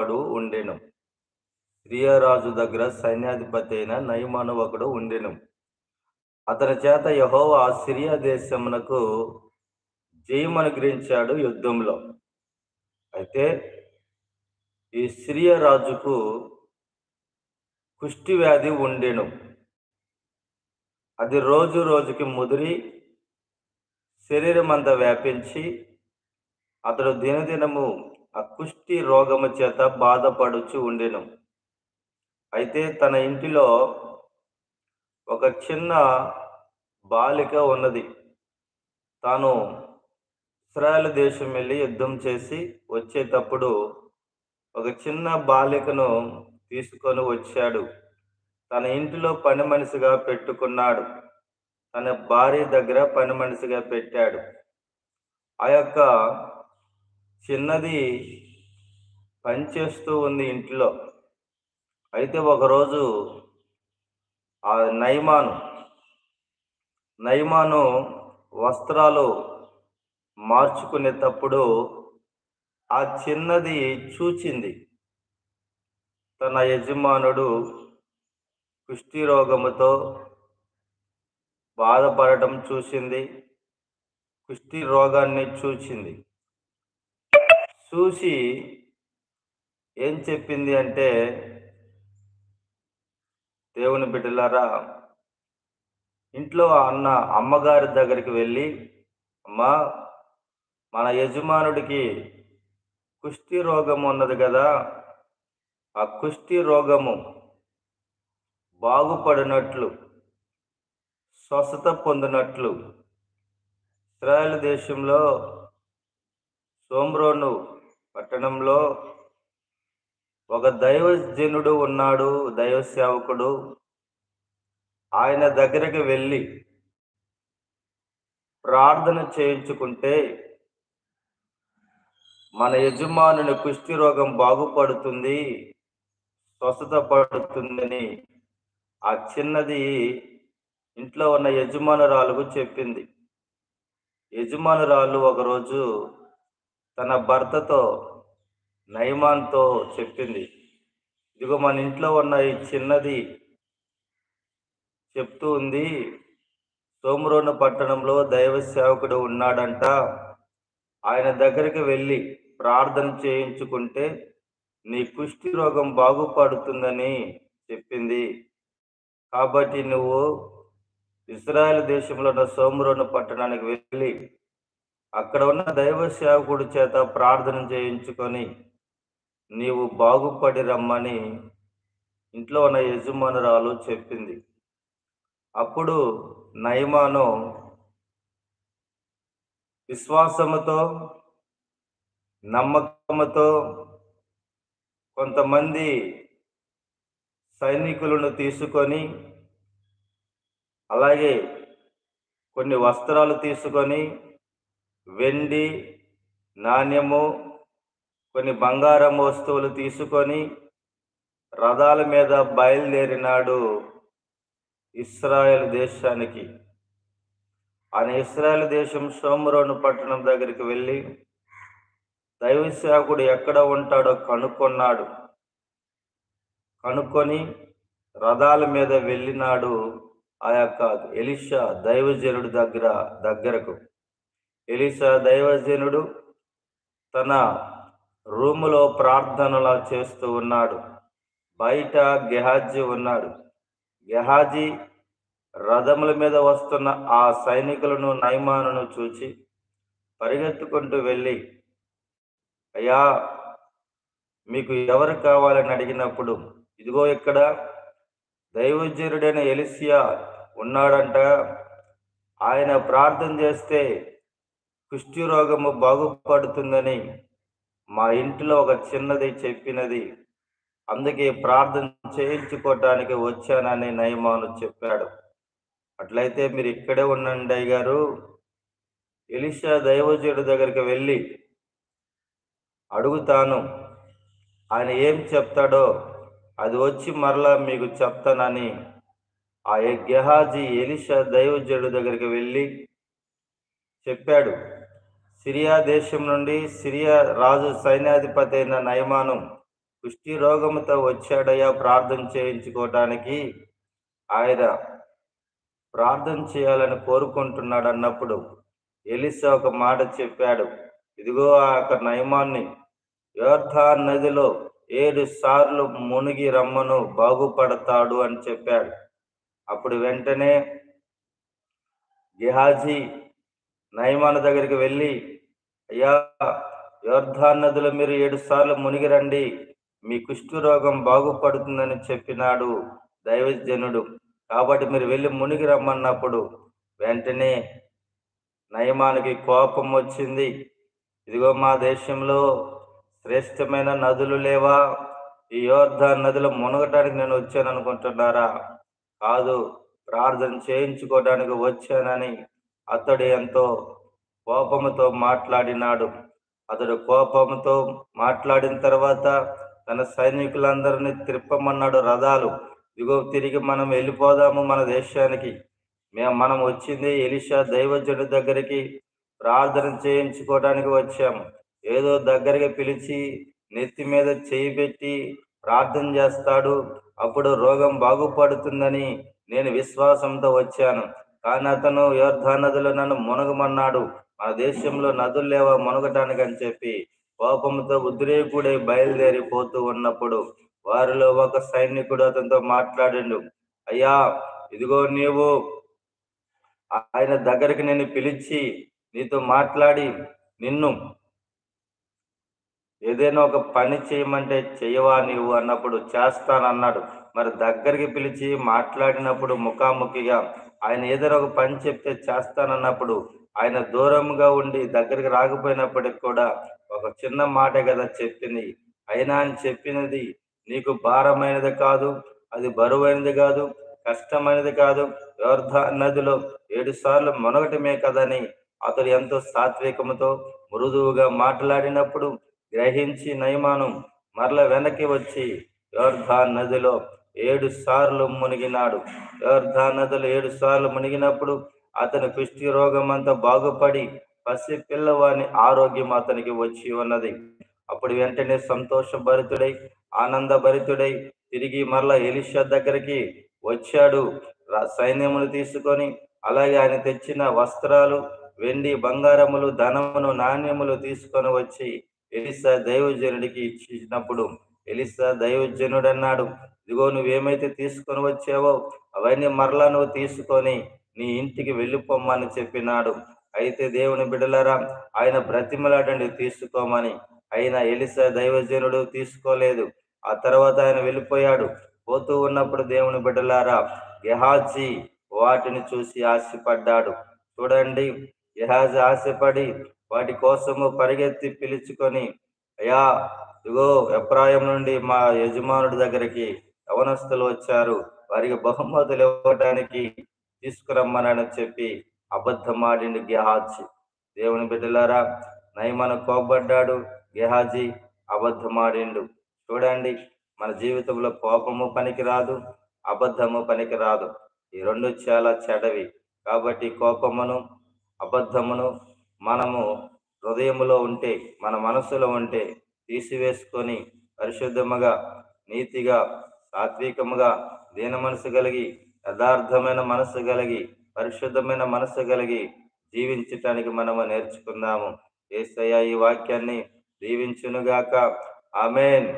ఒకడు ఉండెను. రియరాజు దగ్గర సైన్యాధిపతి అయిన నయమాను ఒకడు ఉండెను. అతని చేత యహోవా సిరియా దేశమునకు జయమనుగ్రహించాడు యుద్ధంలో. అయితే ఈ సిరియా రాజుకు కుష్టి వ్యాధి ఉండెను. అది రోజు రోజుకి ముదిరి శరీరం అంతా వ్యాపించి అతడు దినదినము ఆ కుష్టి రోగము చేత బాధపడుచు ఉండెను. అయితే తన ఇంటిలో ఒక చిన్న బాలిక ఉన్నది. తాను ఇస్రాయల్ దేశం వెళ్ళి యుద్ధం చేసి వచ్చేటప్పుడు ఒక చిన్న బాలికను తీసుకొని వచ్చాడు. తన ఇంటిలో పని మనిషిగా పెట్టుకున్నాడు. తన భార్య దగ్గర పని మనిషిగా పెట్టాడు. ఆ యొక్క చిన్నది పనిచేస్తూ ఉంది ఇంట్లో. అయితే ఒకరోజు ఆ నైమాను నైమాను వస్త్రాలు మార్చుకునేటప్పుడు ఆ చిన్నది చూచింది. తన యజమానుడు కుష్టి రోగముతో బాధపడటం చూసింది కుష్టి రోగాన్ని చూచింది. చూసి ఏం చెప్పింది అంటే దేవుని బిడ్డలారా ఇంట్లో అన్న అమ్మగారి దగ్గరికి వెళ్ళి అమ్మా మన యజమానుడికి కుష్టి రోగం ఉన్నది కదా ఆ కుష్టి రోగము బాగుపడినట్లు స్వస్థత పొందినట్లు ఇస్రాయల్ దేశంలో సోమ్రోను పట్టణంలో ఒక దైవజనుడు ఉన్నాడు దైవ సేవకుడు ఆయన దగ్గరికి వెళ్ళి ప్రార్థన చేయించుకుంటే మన యజమానుని కుష్టి రోగం బాగుపడుతుంది స్వస్థత పడుతుందని ఆ చిన్నది ఇంట్లో ఉన్న యజమానురాలకు చెప్పింది. యజమానురాలు ఒకరోజు తన భర్తతో నయమాన్తో చెప్పింది. ఇదిగో మన ఇంట్లో ఉన్న ఈ చిన్నది చెప్తూ ఉంది. సోమరోన పట్టణంలో దైవ సేవకుడు ఉన్నాడంట. ఆయన దగ్గరికి వెళ్ళి ప్రార్థన చేయించుకుంటే నీ కుష్టి రోగం బాగుపడుతుందని చెప్పింది. కాబట్టి నువ్వు ఇస్రాయల్ దేశంలో ఉన్న సోమరోన పట్టణానికి వెళ్ళి అక్కడ ఉన్న దైవ సేవకుడి చేత ప్రార్థన చేయించుకొని నీవు బాగుపడి రమ్మని ఇంట్లో ఉన్న యజమానురాలు చెప్పింది. అప్పుడు నయమాను విశ్వాసముతో నమ్మకముతో కొంతమంది సైనికులను తీసుకొని అలాగే కొన్ని వస్త్రాలు తీసుకొని వెండి నాణ్యము కొన్ని బంగారం వస్తువులు తీసుకొని రథాల మీద బయలుదేరినాడు ఇస్రాయల్ దేశానికి. ఆయన ఇస్రాయల్ దేశం సోమరోను పట్టణం దగ్గరికి వెళ్ళి దైవ సేవకుడు ఎక్కడ ఉంటాడో కనుక్కున్నాడు. కనుక్కొని రథాల మీద వెళ్ళినాడు ఆ యొక్క ఎలిషా దైవజనుడు దగ్గర దగ్గరకు. ఎలిసా దైవజనుడు తన రూములో ప్రార్థనలా చేస్తూ ఉన్నాడు. బయట గెహాజీ ఉన్నాడు. గెహాజీ రథముల మీద వస్తున్న ఆ సైనికులను నైమానును చూచి పరిగెత్తుకుంటూ వెళ్ళి అయ్యా మీకు ఎవరు కావాలని అడిగినప్పుడు ఇదిగో ఇక్కడ దైవజనుడైన ఎలిసియా ఉన్నాడంట. ఆయన ప్రార్థన చేస్తే కుష్టి రోగము బాగుపడుతుందని మా ఇంటిలో ఒక చిన్నది చెప్పినది. అందుకే ప్రార్థన చేయించుకోవటానికి వచ్చానని నయమాను చెప్పాడు. అట్లయితే మీరు ఇక్కడే ఉండండి గారు ఎలిషా దైవజుడి దగ్గరికి వెళ్ళి అడుగుతాను ఆయన ఏం చెప్తాడో అది వచ్చి మరలా మీకు చెప్తానని. ఆ గెహాజీ ఎలిషా దైవజుడి దగ్గరికి వెళ్ళి చెప్పాడు. సిరియా దేశం నుండి సిరియా రాజు సైన్యాధిపతి అయిన నయమాను కుష్టి రోగముతో వచ్చాడయ్యా ప్రార్థన చేయించుకోవటానికి ఆయన ప్రార్థన చేయాలని కోరుకుంటున్నాడు అన్నప్పుడు ఎలిసా ఒక మాట చెప్పాడు. ఇదిగో ఆ యొక్క నయమాన్ని యోర్ధా నదిలో ఏడు సార్లు మునిగి రమ్మను బాగుపడతాడు అని చెప్పాడు. అప్పుడు వెంటనే గిహాజీ నయమాన దగ్గరికి వెళ్ళి అయ్యా యోర్ధాన్ నదిలో మీరు ఏడు సార్లు మునిగి రండి. మీ కుష్ఠ రోగం బాగుపడుతుందని చెప్పినాడు దైవజనుడు. కాబట్టి మీరు వెళ్ళి మునిగి రమ్మన్నప్పుడు వెంటనే నయమానికి కోపం వచ్చింది. ఇదిగో మా దేశంలో శ్రేష్టమైన నదులు లేవా? ఈ యోర్ధాన్ నదిలో మునగటానికి నేను వచ్చాను అనుకుంటున్నారా? కాదు ప్రార్థన చేయించుకోవడానికి వచ్చానని అతడు ఎంతో కోపముతో మాట్లాడినాడు. అతడు కోపంతో మాట్లాడిన తర్వాత తన సైనికులందరినీ త్రిప్పమన్నాడు రథాలు ఇదిగో తిరిగి మనం వెళ్ళిపోదాము మన దేశానికి. మేము మనం వచ్చింది ఎలిషా దైవజుడి దగ్గరికి ప్రార్థన చేయించుకోవడానికి వచ్చాము ఏదో దగ్గరికి పిలిచి నెత్తి మీద చేయి పెట్టి ప్రార్థన చేస్తాడు. అప్పుడు రోగం బాగుపడుతుందని నేను విశ్వాసంతో వచ్చాను. కానీ అతను యోర్ధా నదిలో నన్ను మునగమన్నాడు. మన దేశంలో నదులు లేవా మునగటానికి అని చెప్పి కోపంతో ఉద్రేకుడై బయలుదేరిపోతూ ఉన్నప్పుడు వారిలో ఒక సైనికుడు అతనితో మాట్లాడిండు. అయ్యా ఇదిగో నీవు. ఆయన దగ్గరికి నేను పిలిచి నీతో మాట్లాడి నిన్ను ఏదైనా ఒక పని చేయమంటే చేయవా నీవు అన్నప్పుడు చేస్తానన్నాడు. మరి దగ్గరికి పిలిచి మాట్లాడినప్పుడు ముఖాముఖిగా ఆయన ఏదైనా ఒక పని చెప్తే చేస్తానన్నప్పుడు ఆయన దూరంగా ఉండి దగ్గరికి రాకపోయినప్పటికి కూడా ఒక చిన్న మాట కదా చెప్పింది. అయినా అని చెప్పినది నీకు భారమైనది కాదు అది బరువైనది కాదు కష్టమైనది కాదు. వ్యర్థ నదిలో ఏడు సార్లు మొనగటమే కదని అతడు ఎంతో సాత్వికముతో మృదువుగా మాట్లాడినప్పుడు గ్రహించి నయమానం మరల వెనక్కి వచ్చి వ్యర్థ నదిలో ఏడు సార్లు మునిగినాడు. యోర్ధా నదిలో ఏడు సార్లు మునిగినప్పుడు అతని కుష్టి రోగం అంతా బాగుపడి పసి పిల్లవాని ఆరోగ్యం అతనికి వచ్చి ఉన్నది. అప్పుడు వెంటనే సంతోష భరితుడై ఆనంద భరితుడై తిరిగి మరలా ఎలిషా దగ్గరికి వచ్చాడు. సైన్యమును తీసుకొని అలాగే ఆయన తెచ్చిన వస్త్రాలు వెండి బంగారములు ధనమును నాణ్యములు తీసుకొని వచ్చి ఎలిసా దైవజనుడికి ఇచ్చినప్పుడు ఎలిసా దైవజనుడు అన్నాడు ఇదిగో నువ్వేమైతే తీసుకొని వచ్చావో అవన్నీ మరలా నువ్వు తీసుకొని నీ ఇంటికి వెళ్ళిపోమ్మని చెప్పినాడు. అయితే దేవుని బిడలరా ఆయన బ్రతిమలాడండి తీసుకోమని. అయినా ఎలిసా దైవజనుడు తీసుకోలేదు. ఆ తర్వాత ఆయన వెళ్ళిపోయాడు. పోతూ ఉన్నప్పుడు దేవుని బిడ్డలారా గెహాజీ వాటిని చూసి ఆశపడ్డాడు. చూడండి గెహాజీ ఆశపడి వాటి కోసము పరిగెత్తి పిలుచుకొని అయా ఇగో ఎప్రాయం నుండి మా యజమానుడి దగ్గరికి యవనస్తులు వచ్చారు. వారికి బహుమతులు ఇవ్వడానికి తీసుకురమ్మనని చెప్పి అబద్ధమాడిండు గెహాజీ. దేవుని బిడ్డలారా నయమను కోపడ్డాడు గెహాజీ అబద్ధమాడిండు. చూడండి మన జీవితంలో కోపము పనికి రాదు అబద్ధము పనికి రాదు ఈ రెండు చాలా చెడవి కాబట్టి కోపమును అబద్ధమును మనము హృదయములో ఉంటే మన మనసులో ఉంటే తీసివేసుకొని పరిశుద్ధముగా నీతిగా సాత్వికముగా దీన మనసు కలిగి యథార్థమైన మనసు కలిగి పరిశుద్ధమైన మనసు కలిగి జీవించటానికి మనము నేర్చుకుందాము. ఏసయ్య ఈ వాక్యాన్ని దీవించునుగాక. ఆమెన్.